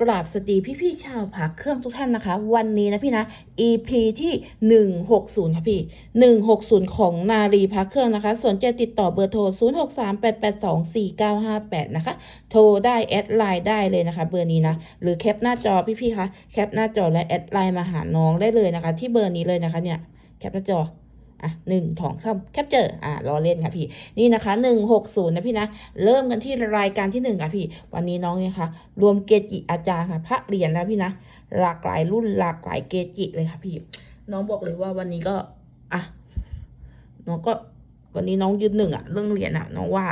กราบสวัสดีพี่พี่ๆชาวผาเครื่องทุกท่านนะคะ วันนี้นะพี่นะ EP ที่ 160 ค่ะพี่ 160 ของนารีพักเครื่องนะคะ สนใจติดต่อเบอร์โทร 0638824958 นะคะ โทรได้แอดไลน์ได้เลยนะคะ เบอร์นี้นะ หรือแคปหน้าจอพี่ ๆ คะ แคปหน้าจอและแอดไลน์มาหาน้องได้เลยนะคะ ที่เบอร์นี้เลยนะคะเนี่ย แคปหน้าจอ อะหนึ่งสองสามแคปเจอร์อะรอเล่นค่ะพี่ นี่นะคะหนึ่งหกศูนย์นะพี่นะ เริ่มกันที่รายการที่หนึ่งค่ะพี่ วันนี้น้องเนี่ยค่ะ รวมเกจิอาจารย์ค่ะ พระเหรียญนะพี่นะ หลากหลายรุ่นหลากหลายเกจิเลยค่ะพี่ น้องบอกเลยว่าวันนี้ก็ อะ น้องก็วันนี้น้องยืนหนึ่งอะเรื่องเหรียญอะน้องว่า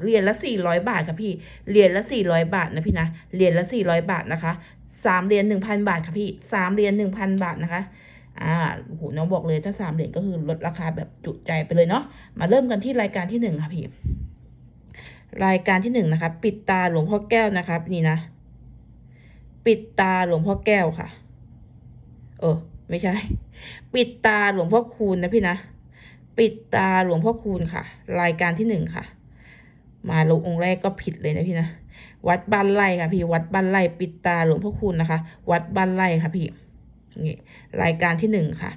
เหรียญละสี่ร้อยบาทค่ะพี่เหรียญละสี่ร้อยบาทนะพี่นะเหรียญละสี่ร้อยบาทนะคะสามเหรียญหนึ่งพันบาทค่ะพี่สามเหรียญหนึ่งพันบาทนะคะ อ่าโหน้องบอกเลยถ้าสามเหรียญก็คือลดราคาแบบจุใจไปเลยเนาะมาเริ่มกันที่รายการที่หนึ่งค่ะพี่รายการที่หนึ่งนะคะปิดตาหลวงพ่อแก้วนะคะนี่นะปิดตาหลวงพ่อแก้วค่ะ เออไม่ใช่ ปิดตาหลวงพ่อคูณนะพี่นะปิดตาหลวงพ่อคูณค่ะ รายการที่หนึ่งค่ะ มาลงองค์แรกก็ผิดเลยนะพี่นะวัดบ้านไร่ค่ะพี่วัดบ้านไร่ปิดตาหลวงพ่อคูณนะคะ วัดบ้านไร่ค่ะพี่ นี่รายการที่หนึ่งค่ะ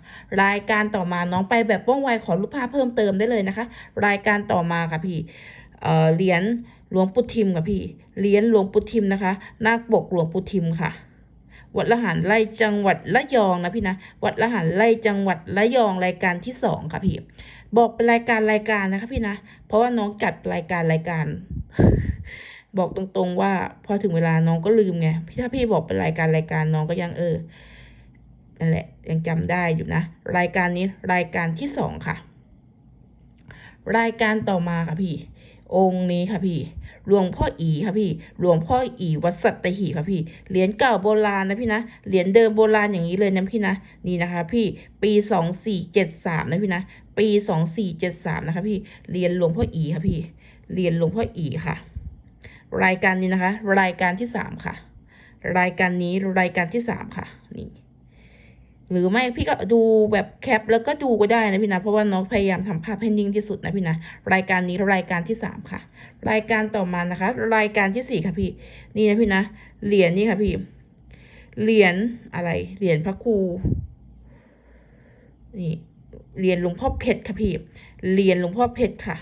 รายการต่อมาน้องไปแบบว่องไวขอรูปภาพเพิ่มเติมได้เลยนะคะ รายการต่อมาค่ะพี่เอ่อเหรียญหลวงปู่ทิมค่ะพี่เหรียญหลวงปู่ทิมนะคะนาคปกหลวงปู่ทิมค่ะ วัดละหารไร่จังหวัดระยองนะพี่นะวัดละหารไร่จังหวัดระยองรายการที่สองค่ะพี่บอกเป็นรายการรายการนะคะพี่นะเพราะว่าน้องจัดรายการรายการบอกตรงๆว่าพอถึงเวลาน้องก็ลืมไงพี่ถ้าพี่บอกเป็นรายการรายการน้องก็ยังเออ นั่นแหละยังจำได้อยู่นะ รายการนี้รายการที่สองค่ะ รายการต่อมาค่ะพี่ องค์นี้ค่ะพี่หลวงพ่ออีค่ะพี่หลวงพ่ออีวัดสัตหีค่ะพี่เหรียญเก่าโบราณนะพี่นะเหรียญเดิมโบราณอย่างนี้เลยนะพี่นะนี่นะคะ พี่ปีสองสี่เจ็ดสามนะพี่นะปีสองสี่เจ็ดสามนะคะ พี่เหรียญหลวงพ่ออีค่ะพี่เหรียญหลวงพ่ออีค่ะ รายการนี้นะคะ รายการที่สามค่ะ รายการนี้รายการที่สามค่ะนี่ หรือไม่พี่ก็ดูแบบแคปแล้วก็ดูก็ได้นะพี่นะ เพราะว่าน้องพยายามทำภาพให้นิ่งที่สุดนะพี่นะ รายการนี้รายการที่สามค่ะ รายการต่อมานะคะ รายการที่สี่ค่ะพี่ นี่นะพี่นะ เหรียญนี่ค่ะพี่ เหรียญอะไร เหรียญพระครู นี่ เหรียญหลวงพ่อเพชรค่ะพี่ เหรียญหลวงพ่อเพชรค่ะ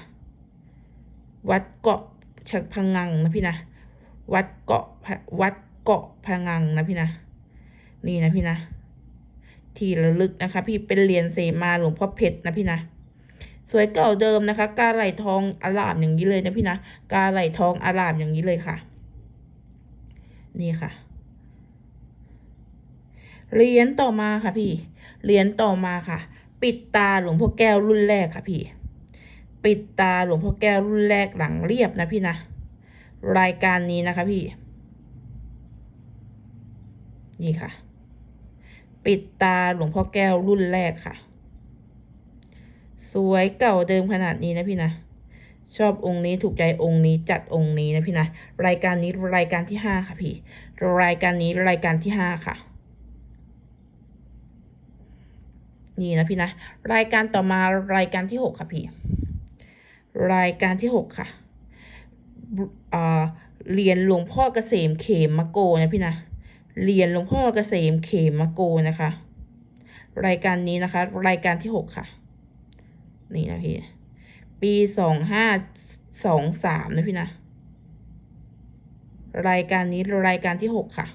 วัดเกาะชักพังงังนะพี่นะ วัดเกาะวัดเกาะพังงังนะพี่นะ นี่นะพี่นะ ที่ระลึกนะคะ พี่เป็นเหรียญเสมาหลวงพ่อเพชรนะพี่นะสวยเก่าเดิมนะคะกาไหลทองอารามอย่างนี้เลยนะพี่นะกาไหลทองอารามอย่างนี้เลยค่ะ นี่ค่ะเหรียญต่อมาค่ะพี่เหรียญต่อมาค่ะ ปิดตาหลวงพ่อแก้วรุ่นแรกค่ะพี่ ปิดตาหลวงพ่อแก้วรุ่นแรกหลังเรียบนะพี่นะรายการนี้นะคะพี่ นี่ค่ะ ปิดตาหลวงพ่อแก้วรุ่นแรกค่ะ สวยเก่าเดิมขนาดนี้นะพี่นะชอบองค์นี้ถูกใจองค์นี้จัดองค์นี้นะพี่นะรายการนี้รายการที่ห้าค่ะพี่ รายการนี้รายการที่ห้าค่ะ นี่นะพี่นะรายการต่อมารายการที่หกค่ะพี่ รายการที่หกค่ะบุอ่าเรียญหลวงพ่อเกษมเขมมะโกนะพี่นะ เหรียญหลวงพ่อเกษมเขมโกนะคะ รายการนี้นะคะ รายการที่หกค่ะ นี่นะพี่ ปีสองห้าสองสามนะพี่นะ รายการนี้รายการที่หกค่ะ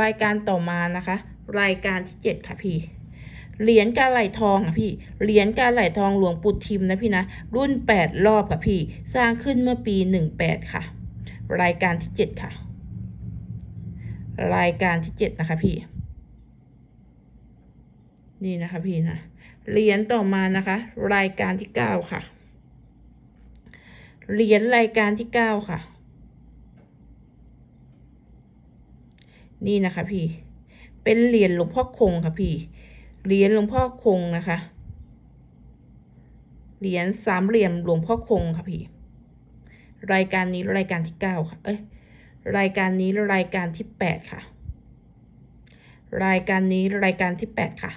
รายการต่อมานะคะ รายการที่เจ็ดค่ะพี่เหรียญกาไหลทองค่ะพี่ เหรียญกาไหลทองหลวงปู่ทิมนะพี่นะ รุ่นแปดรอบค่ะพี่ สร้างขึ้นเมื่อปีหนึ่งแปดค่ะ รายการที่เจ็ดค่ะ รายการที่เจ็ดนะคะพี่ นี่นะคะพี่นะเหรียญต่อมานะคะ รายการที่เก้าค่ะเหรียญรายการที่เก้าค่ะ นี่นะคะพี่ เป็นเหรียญหลวงพ่อคงค่ะพี่ เหรียญหลวงพ่อคงนะคะ เหรียญสามเหลี่ยมหลวงพ่อคงค่ะพี่ รายการนี้รายการที่เก้าค่ะ เอ้ย รายการนี้รายการที่แปดค่ะ รายการนี้รายการที่แปดค่ะ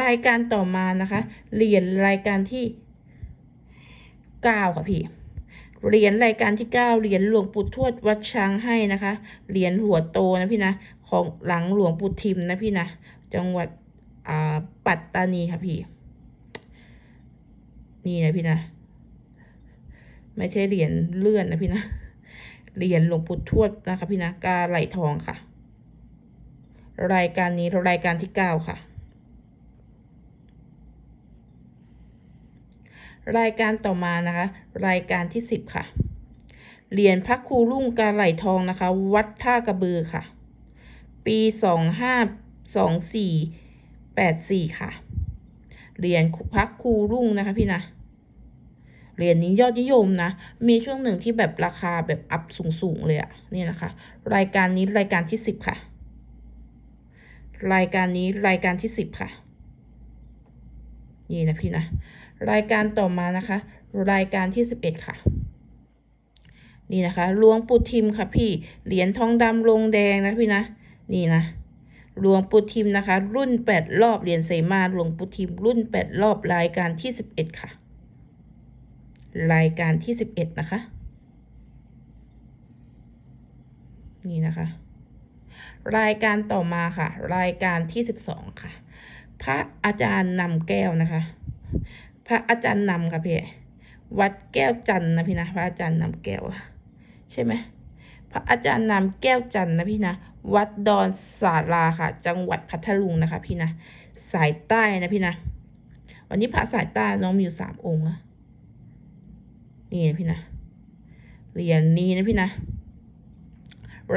รายการต่อมานะคะ เหรียญรายการที่เก้าค่ะพี่ เหรียญรายการที่เก้าเหรียญหลวงปู่ทวดวัดช้างให้นะคะ เหรียญหัวโตนะพี่นะ ของหลังหลวงปู่ทิมนะพี่นะ จังหวัดปัตตานีค่ะพี่ นี่นะพี่นะ ไม่ใช่เหรียญเลื่อนนะพี่นะ เหรียญหลวงปู่ทวดนะคะพี่นะกาไหลทองค่ะ รายการนี้รายการที่เก้าค่ะ รายการต่อมานะคะ รายการที่สิบค่ะ เหรียญพระครูรุ่งกาไหลทองนะคะ วัดท่ากระบือค่ะ ปีสองห้าสองสี่แปดสี่ค่ะ เหรียญพระครูรุ่งนะคะพี่นะ เหรียญนี้ยอดนิยมนะ มีช่วงหนึ่งที่แบบราคาแบบอัพสูงๆเลยอะนี่นะคะ รายการนี้รายการที่สิบค่ะ รายการนี้รายการที่สิบค่ะ นี่นะพี่นะ รายการต่อมานะคะ รายการที่สิบเอ็ดค่ะ นี่นะคะหลวงปู่ทิมค่ะพี่ เหรียญทองดำลงแดงนะพี่นะ นี่นะหลวงปู่ทิมนะคะ รุ่นแปดรอบเหรียญเสมาหลวงปู่ทิมรุ่นแปดรอบรายการที่สิบเอ็ดค่ะ รายการที่สิบเอ็ดนะคะ นี่นะคะ รายการต่อมาค่ะ รายการที่สิบสองค่ะ พระอาจารย์นำแก้วนะคะ พระอาจารย์นำค่ะพี่วัดแก้วจันนะพี่นะพระอาจารย์นำแก้วใช่ไหมพระอาจารย์นำแก้วจันนะพี่นะวัดดอนสาราค่ะ จังหวัดพัทลุงนะคะ พี่นะสายใต้นะพี่นะวันนี้พระสายใต้น้องมีอยู่สามองค์อะ นี่นะพี่นะเหรียญนี้นะพี่นะ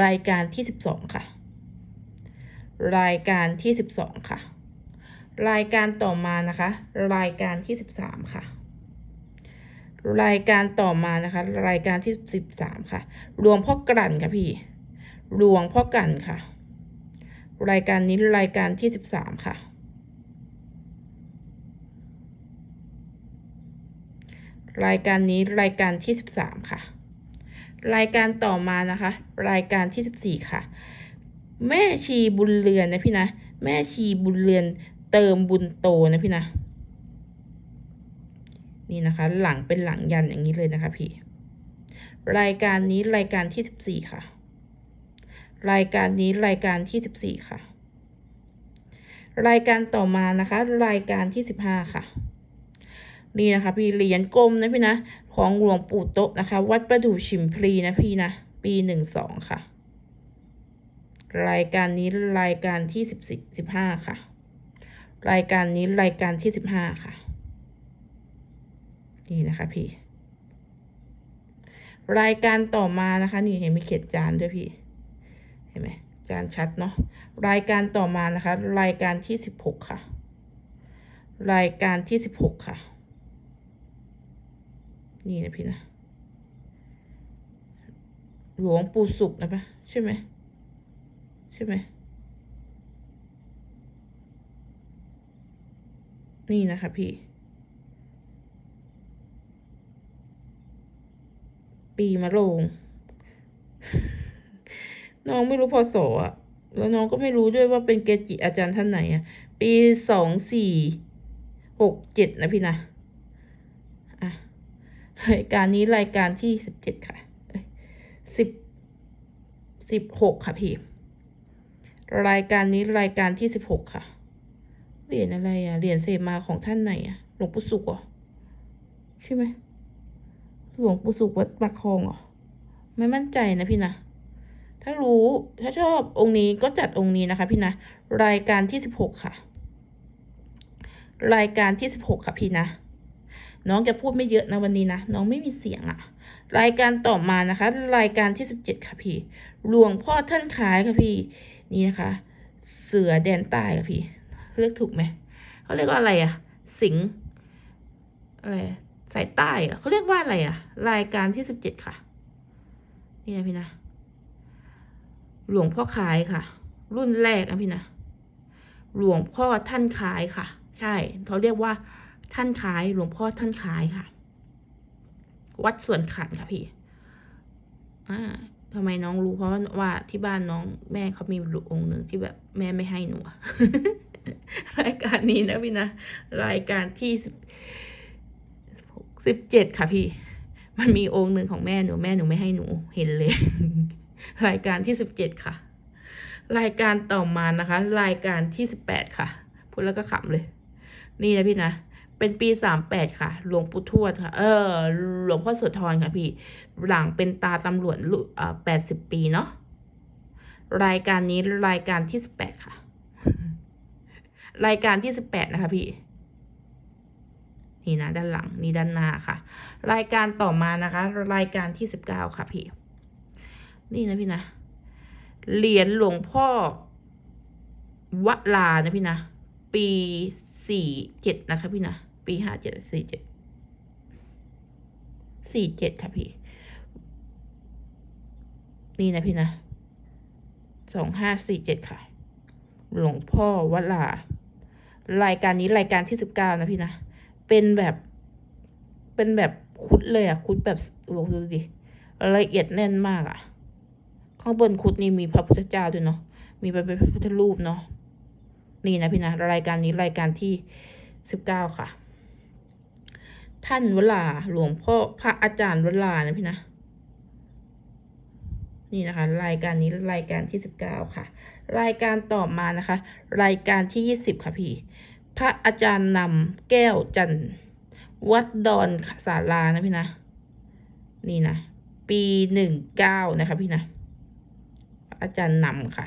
รายการที่สิบสองค่ะ รายการที่สิบสองค่ะ รายการต่อมานะคะ รายการที่สิบสามค่ะ รายการต่อมานะคะ รายการที่สิบสามค่ะหลวงพ่อกลั่นค่ะพี่หลวงพ่อกลั่นค่ะ รายการนี้รายการที่สิบสามค่ะ รายการนี้รายการที่สิบสามค่ะ รายการต่อมานะคะ รายการที่สิบสี่ค่ะ แม่ชีบุญเรือนนะพี่นะ แม่ชีบุญเรือนเติมบุญโตนะพี่นะ นี่นะคะ หลังเป็นหลังยันอย่างนี้เลยนะคะพี่ รายการนี้รายการที่สิบสี่ค่ะ รายการนี้รายการที่สิบสี่ค่ะ รายการต่อมานะคะ รายการที่สิบห้าค่ะ นี่นะคะ พี่เหรียญกลมนะพี่นะ ของหลวงปู่โตะนะคะ วัดประดู่ฉิมพลีนะพี่นะ ปีหนึ่งสองค่ะ รายการนี้รายการที่สิบสี่สิบห้าค่ะ รายการนี้รายการที่สิบห้าค่ะ นี่นะคะพี่ รายการต่อมานะคะ นี่เห็นมีเขียนจานด้วยพี่ เห็นไหมจานชัดเนาะ รายการต่อมานะคะ รายการที่สิบหกค่ะ รายการที่สิบหกค่ะ นี่นะพี่นะ หลวงปู่สุขนะปะใช่ไหมใช่ไหมนี่นะคะพี่ ปีมะโรงน้องไม่รู้พศอะแล้วน้องก็ไม่รู้ด้วยว่าเป็นเกจิอาจารย์ท่านไหนอะปีสองสี่หกเจ็ดนะพี่นะ รายการนี้รายการที่สิบเจ็ดค่ะสิบสิบหกค่ะพี่ รายการนี้รายการที่สิบหกค่ะ เหรียญอะไรอะเหรียญเสมาของท่านไหนอะหลวงปู่สุขเหรอใช่ไหมหลวงปู่สุขวัดปากคลองเหรอไม่มั่นใจนะพี่นะถ้ารู้ถ้าชอบองค์นี้ก็จัดองค์นี้นะคะ พี่นะรายการที่สิบหกค่ะ รายการที่สิบหกค่ะพี่นะ น้องจะพูดไม่เยอะนะวันนี้นะน้องไม่มีเสียงอะรายการต่อมานะคะ รายการที่สิบเจ็ดค่ะพี่หลวงพ่อท่านขายค่ะพี่ นี่นะคะ เสือแดนใต้ค่ะพี่เรียกถูกไหมเขาเรียกว่าอะไรอะสิงอะไรสายใต้อะเขาเรียกว่าอะไรอะรายการที่สิบเจ็ดค่ะ นี่นะพี่นะ หลวงพ่อขายค่ะ รุ่นแรกนะพี่นะหลวงพ่อท่านขายค่ะ ใช่เขาเรียกว่า ท่านขายหลวงพ่อท่านขายค่ะ วัดสวนขันค่ะพี่อ่าทำไมน้องรู้เพราะว่าที่บ้านน้องแม่เขามีอยู่องค์หนึ่งที่แบบแม่ไม่ให้หนูรายการนี้นะพี่นะ รายการที่สิบเจ็ดค่ะพี่ มันมีองค์หนึ่งของแม่หนูแม่หนูไม่ให้หนูเห็นเลย รายการที่สิบเจ็ดค่ะ รายการต่อมานะคะ รายการที่สิบแปดค่ะ พูดแล้วก็ขำเลย นี่นะพี่นะ เป็นปีสามแปดค่ะ หลวงปู่ทวดค่ะ เออ หลวงพ่อโสธรค่ะพี่ หลังเป็นตาตำรวจอ่าแปดสิบปีเนาะ รายการนี้รายการที่สิบแปดค่ะ รายการที่สิบแปดนะคะพี่ นี่นะด้านหลัง นี่ด้านหน้าค่ะ รายการต่อมานะคะ รายการที่สิบเก้าค่ะพี่ นี่นะพี่นะ เหรียญหลวงพ่อวลานะพี่นะ ปีสี่เจ็ดนะคะพี่นะ ปีห้าเจ็ดสี่เจ็ดสี่เจ็ดค่ะพี่ นี่นะพี่นะสองห้าสี่เจ็ดค่ะ หลวงพ่อวลารายการนี้รายการที่สิบเก้านะพี่นะ เป็นแบบ เป็นแบบคุดเลยอะคุดแบบโอ้โหดูดิละเอียดแน่นมากอะข้างบนคุดนี่มีพระพุทธเจ้าด้วยเนาะ มีเป็นพระพุทธรูปเนาะ นี่นะพี่นะ รายการนี้รายการที่สิบเก้าค่ะ ท่านวลาหลวงพ่อพระอาจารย์วลานะพี่นะ นี่นะคะ รายการนี้รายการที่สิบเก้าค่ะ รายการต่อมานะคะ รายการที่ยี่สิบค่ะพี่ พระอาจารย์นำแก้วจันทร์วัดดอนสารานะพี่นะ นี่นะ ปีหนึ่งเก้านะคะพี่นะพระอาจารย์นำค่ะ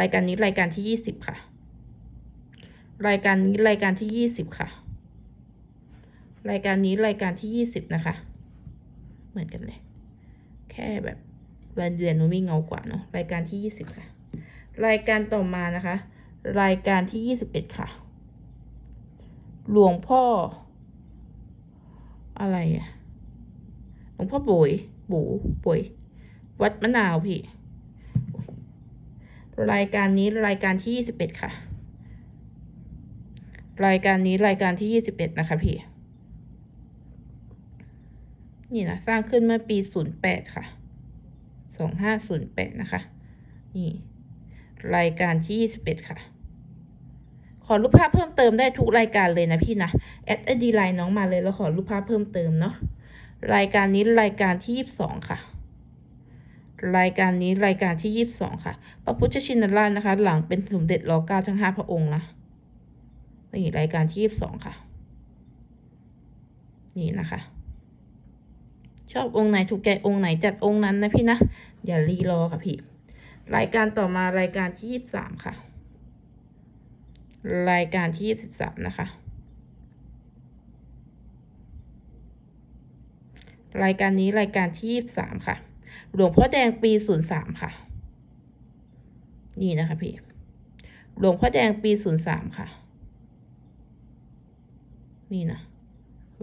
รายการนี้รายการที่ยี่สิบค่ะ รายการนี้รายการที่ยี่สิบค่ะ รายการนี้รายการที่ยี่สิบนะคะ เหมือนกันเลย แค่แบบรายเดือนนู้นมีเงากว่าเนาะรายการที่ยี่สิบค่ะ รายการต่อมานะคะ รายการที่ยี่สิบเอ็ดค่ะ หลวงพ่อ อะไรอะหลวงพ่อโบยบูโบยวัดมะนาวพี่ รายการนี้รายการที่ยี่สิบเอ็ดค่ะ รายการนี้รายการที่ยี่สิบเอ็ดนะคะพี่ นี่นะสร้างขึ้นเมื่อปีศูนย์แปดค่ะสองห้าศูนย์แปดนะคะ นี่ รายการที่ยี่สิบเอ็ดค่ะ ขอรูปภาพเพิ่มเติมได้ทุกรายการเลยนะพี่นะ แอดไอดีไลน์น้องมาเลยแล้วขอรูปภาพเพิ่มเติมเนาะ รายการนี้รายการที่ยี่สิบสองค่ะ รายการนี้รายการที่ยี่สิบสองค่ะ พระพุทธชินราชนะคะ หลังเป็นสมเด็จรอเก้าทั้งห้าพระองค์นะ นี่รายการที่ยี่สิบสองค่ะ นี่นะคะ ชอบองค์ไหนถูกใจองค์ไหนจัดองค์นั้นนะพี่นะ อย่ารีรอค่ะพี่ รายการต่อมารายการที่ยี่สิบสามค่ะ รายการที่ยี่สิบสามนะคะ รายการนี้รายการที่ยี่สิบสามค่ะ หลวงพ่อแดงปีศูนย์สามค่ะ นี่นะคะพี่ หลวงพ่อแดงปีศูนย์สามค่ะ นี่นะ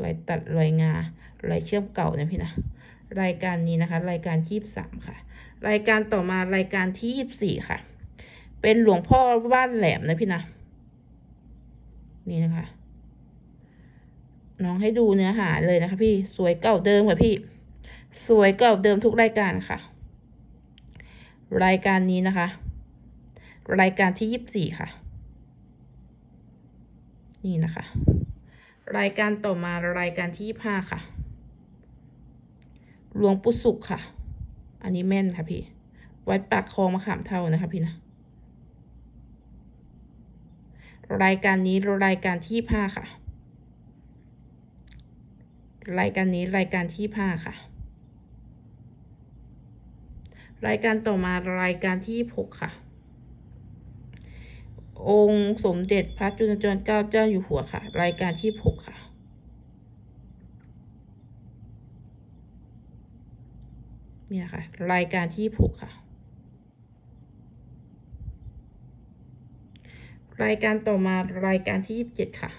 รอยตัดรอยงารอยเชื่อมเก่าเนะพี่นะรายการนี้นะคะ รายการที่ยี่สามค่ะ รายการต่อมารายการที่ยี่สี่ค่ะ เป็นหลวงพ่อบ้านแหลมนะพี่นะนี่นะคะ น้องให้ดูเนื้อหาเลยนะคะ พี่สวยเก่าเดิมค่ะพี่ สวยเก่าเดิมทุกรายการค่ะ รายการนี้นะคะ รายการที่ยี่สิบสี่ค่ะ นี่นะคะ รายการต่อมารายการที่ยี่ห้าค่ะ หลวงปู่สุขค่ะ อันนี้แม่นค่ะพี่ ไว้ปากคลองมะขามเท่านะคะพี่นะ รายการนี้รายการที่ห้าค่ะ รายการนี้รายการที่ห้าค่ะ รายการต่อมารายการที่หกค่ะ องค์สมเด็จพระจุลจอมเกล้าเจ้าอยู่หัวค่ะ รายการที่หกค่ะ เนี่ยค่ะ รายการที่หกค่ะ รายการต่อมารายการที่ยี่สิบเจ็ดค่ะ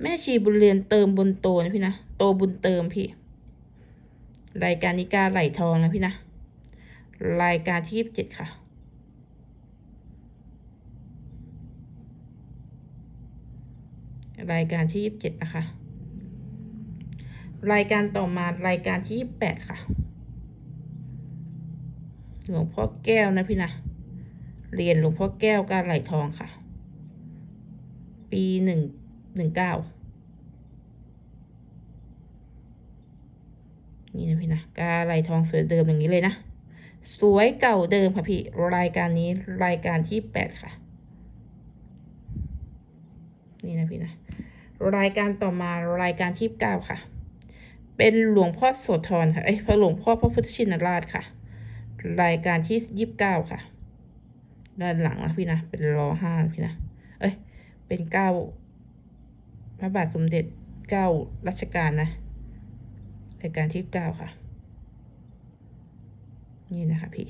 แม่ชีบุญเรียนเติมบุญโตนะพี่นะ โตบุญเติมพี่ รายการนิกาไหลทองนะพี่นะ รายการที่ยี่สิบเจ็ดค่ะ รายการที่ยี่สิบเจ็ดนะคะ รายการต่อมารายการที่ยี่สิบแปดค่ะ หลวงพ่อแก้วนะพี่นะ เรียนหลวงพ่อแก้วการไหลทองค่ะ ปีหนึ่งหนึ่งเก้านี่นะพี่นะกาไหลทองสวยเดิมอย่างนี้เลยนะ สวยเก่าเดิมค่ะพี่ รายการนี้รายการที่แปดค่ะ นี่นะพี่นะ รายการต่อมารายการที่เก้าค่ะ เป็นหลวงพ่อโสธรค่ะ เอ้ยพระหลวงพ่อพระพุทธชินราชค่ะ รายการที่ยี่สิบเก้าค่ะ ด้านหลังนะพี่นะ เป็นรอห้าพี่นะ เอ้ย เป็นเก้าพระบาทสมเด็จเก้ารัชกาลนะ รายการที่เก้าค่ะ นี่นะคะพี่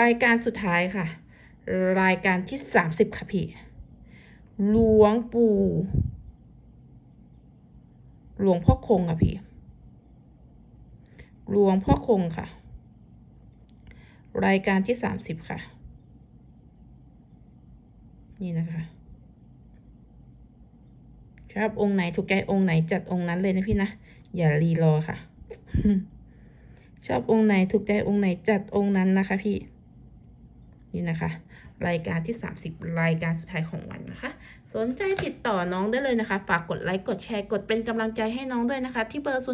รายการสุดท้ายค่ะ รายการที่สามสิบค่ะพี่ หลวงปู่ หลวงพ่อคงค่ะพี่ หลวงพ่อคงค่ะ รายการที่สามสิบค่ะ นี่นะคะชอบองค์ไหนถูกใจองค์ไหนจัดองค์นั้นเลยนะพี่นะ อย่ารีรอค่ะ ชอบองค์ไหนถูกใจองค์ไหนจัดองค์นั้นนะคะพี่ นี่นะคะ รายการที่ 30 รายการสุดท้ายของวันนะคะ สนใจติดต่อน้องได้เลยนะคะ ฝากกดไลค์กดแชร์กดเป็นกำลังใจให้น้องด้วยนะคะ ที่เบอร์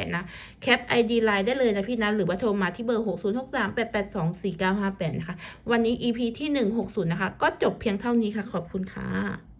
0638824958 นะแคป ID ไลน์ได้เลยนะพี่นะหรือว่าโทรมาที่เบอร์606388249558 นะคะ วันนี้ EP ที่ 160 นะคะ ก็จบเพียงเท่านี้ค่ะ ขอบคุณค่ะ